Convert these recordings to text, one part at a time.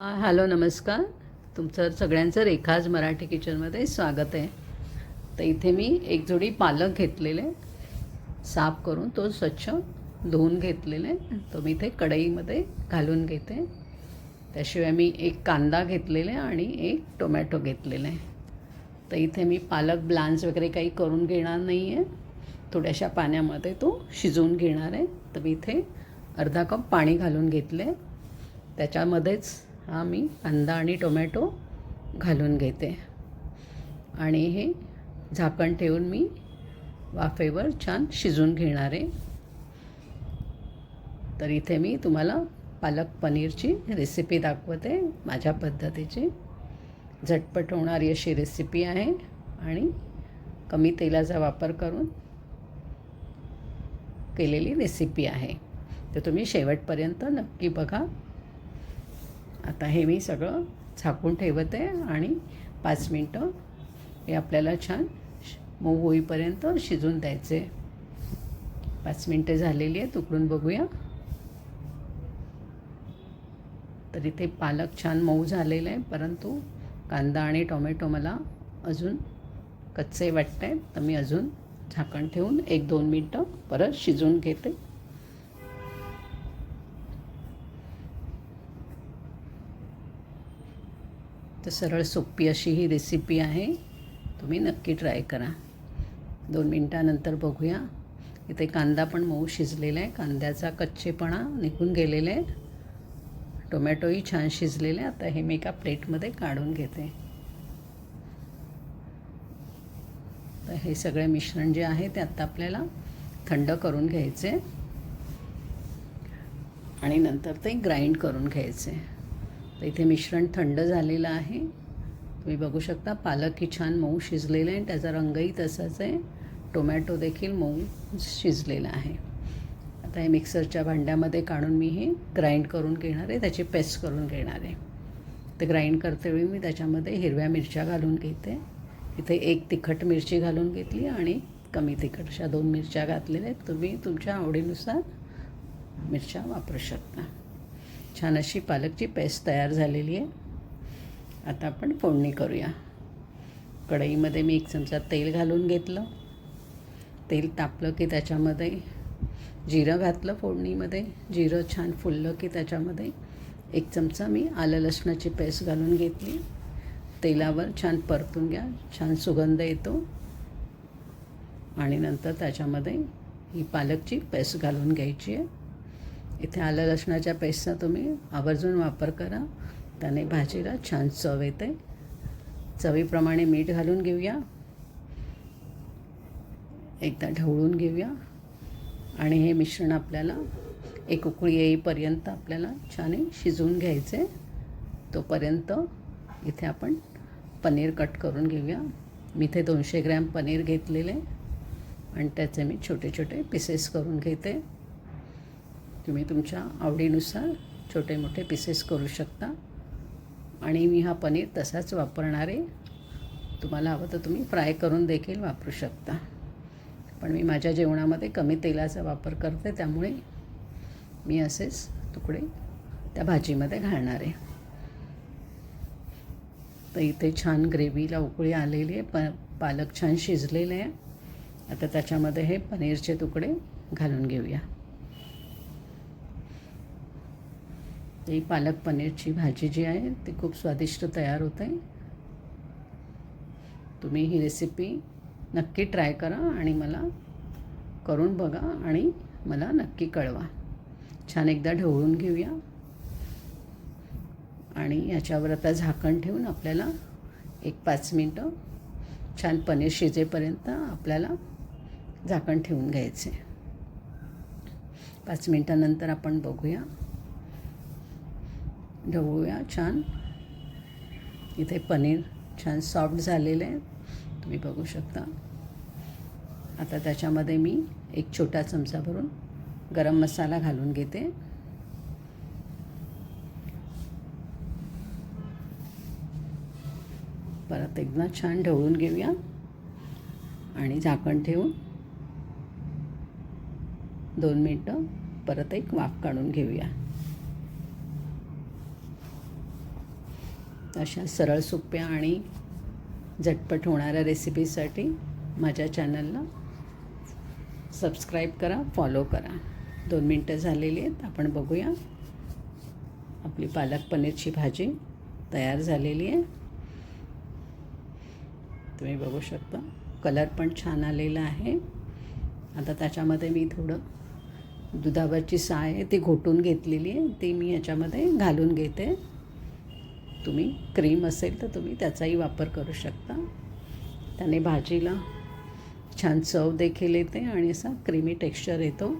Hello नमस्कार. तुमचं सगळ्यांचं रेखाज मराठी किचनमध्ये स्वागत आहे. तर इथे मी एक जोडी पालक घेतलेले साफ करून तो स्वच्छ धुवून घेतलेले तो मी इथे कढईमध्ये घालून घेते. त्याशिवाय मी एक कांदा घेतलेले आणि एक टोमॅटो घेतलेले तर इथे मी पालक ब्लान्स वगैरे काही करून घेणार नाही आहे थोड्याशा पाण्यामध्ये तो शिजवून घेणार आहे. तर मी इथे अर्धा कप पाणी घालून घेतले. त्याच्यामध्येच हा मी कांदा आणि टोमॅटो घालून घेते. आणि हे झाकण ठेवून मी वाफेवर छान शिजून घेणार आहे. तर इथे मी तुम्हाला पालक पनीरची रेसिपी दाखवते माझ्या पद्धतीची. झटपट होणारी अशी रेसिपी आहे आणि कमी तेलाचा वापर करून केलेली रेसिपी आहे. तर तुम्ही शेवटपर्यंत नक्की बघा. आता हे मी सगळं झाकून ठेवत आहे आणि पाच मिनटं हे आपल्याला छान मऊ होईपर्यंत शिजून द्यायचे. पाच मिनटं झालेली आहे तुकडून बघूया. तर इथे पालक छान मऊ झालेलं आहे परंतु कांदा आणि टोमॅटो मला अजून कच्चे वाटत आहेत तर मी अजून झाकण ठेवून एक दोन मिनटं परत शिजवून घेते. तर सरळ सोपी अशी ही रेसिपी आहे. तुम्ही नक्की ट्राय करा. दोन मिनटानंतर बघूया. इथे कांदा पण मऊ शिजलेला आहे. कांद्याचा कच्चेपणा निघून गेलेला आहे. टोमॅटोही छान शिजलेले आहे. आता हे मी एका प्लेटमध्ये काढून घेते. तर हे सगळे मिश्रण जे आहे ते आत्ता आपल्याला थंड करून घ्यायचे. आणि नंतर ते ग्राइंड करून घ्यायचे. तर इथे मिश्रण थंड झालेलं आहे. तुम्ही बघू शकता पालकही छान मऊ शिजलेलं आहे आणि त्याचा रंगही तसाच आहे. टोमॅटो देखील मऊ शिजलेला आहे. आता हे मिक्सरच्या भांड्यामध्ये काढून मी हे ग्राइंड करून घेणार आहे त्याची पेस्ट करून घेणार आहे. ते ग्राइंड करतेवेळी मी त्याच्यामध्ये हिरव्या मिरच्या घालून घेते. इथे एक तिखट मिरची घालून घेतली आणि कमी तिखट अशा दोन मिरच्या घातलेल्या आहेत. तुम्ही तुमच्या आवडीनुसार मिरच्या वापरू शकता. छान अशी पालकची पेस्ट तयार झालेली आहे. आता आपण फोडणी करूया. कढईमध्ये मी एक चमचा तेल घालून घेतलं. तेल तापलं की त्याच्यामध्ये जिरं घातलं फोडणीमध्ये. जिरं छान फुललं की त्याच्यामध्ये एक चमचा मी आलं लसणाची पेस्ट घालून घेतली. तेलावर छान परतून घ्या. छान सुगंध येतो. आणि नंतर त्याच्यामध्ये ही पालकची पेस्ट घालून घ्यायची आहे. इथे आलं लसणाच्या पेस्टचा तुम्ही आवर्जून वापर करा. त्याने भाजीला छान चव येते. चवीप्रमाणे मीठ घालून घेऊया. एकदा ढवळून घेऊया. आणि हे मिश्रण आपल्याला एक उकळी येईपर्यंत आपल्याला छान शिजवून घ्यायचे. तोपर्यंत इथे आपण पनीर कट करून घेऊया. मी इथे दोनशे ग्रॅम पनीर घेतलेले. आणि त्याचे मी छोटे छोटे पीसेस करून घेते. तुम्ही तुमच्या आवडीनुसार छोटे मोठे पीसेस करू शकता. आणि मी हा पनीर तसाच वापरणार. आहे तुम्हाला हवं तर तुम्ही फ्राय करून देखील वापरू शकता. पण मी माझ्या जेवणामध्ये कमी तेलाचा वापर करते त्यामुळे मी असेच तुकडे त्या भाजीमध्ये घालणार. आहे तर इथे छान ग्रेव्हीला उकळी आलेली आहे प पालक छान शिजलेले आहे. आता त्याच्यामध्ये हे पनीरचे तुकडे घालून घेऊया. ही पालक पनीरची भाजी जी आहे ती खूप स्वादिष्ट तयार होते. तुम्ही ही रेसिपी नक्की ट्राय करा आणि मला करून बघा आणि मला नक्की कळवा. छान एकदा ढवळून घेऊया. आणि याच्यावर आता झाकण ठेवून आपल्याला एक पाच मिनटं छान पनीर शिजेपर्यंत आपल्याला झाकण ठेवून घ्यायचे. पाच मिनटानंतर आपण बघूया. ढवळूया छान. इथे पनीर छान सॉफ्ट झालेलं आहे तुम्ही बघू शकता. आता त्याच्यामध्ये मी एक छोटा चमचा भरून गरम मसाला घालून घेते. परत एकदा छान ढवळून घेऊया. आणि झाकण ठेवून दोन मिनटं परत एक वाफ काढून घेऊया. अशा सरळ सोप्या आणि झटपट होणाऱ्या रेसिपीसाठी माझ्या चॅनलला सबस्क्राईब करा फॉलो करा. दोन मिनटं झालेली आहेत आपण बघूया. आपली पालक पनीरची भाजी तयार झालेली आहे. तुम्ही बघू शकता कलर पण छान आलेला आहे. आता त्याच्यामध्ये मी थोडं दुधावरची साय आहे ती घोटून घेतलेली आहे ती मी याच्यामध्ये घालून घेते. तुम्ही क्रीम असेल तर तुम्ही त्याचाही वापर करू शकता. त्याने भाजीला छान चव देखील येते आणि असा क्रीमी टेक्स्चर येतो.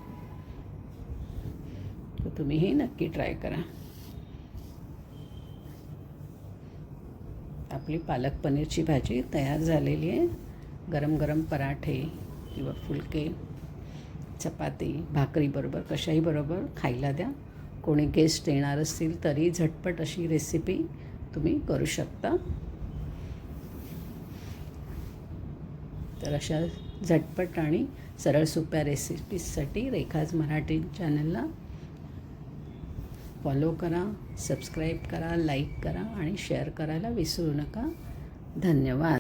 तर तुम्ही हे नक्की ट्राय करा. आपली पालक पनीरची भाजी तयार झालेली आहे. गरम गरम पराठे किंवा फुलके चपाती भाकरीबरोबर कशाही बरोबर खायला द्या. कोणी गेस्ट येणार असतील तरी झटपट अशी रेसिपी तुम्ही करू शकता. तर अशा झटपट आणि सरळ सोप्या रेसिपीजसाठी रेखाज मराठी चॅनलला फॉलो करा सबस्क्राईब करा लाईक करा आणि शेअर करायला विसरू नका. धन्यवाद.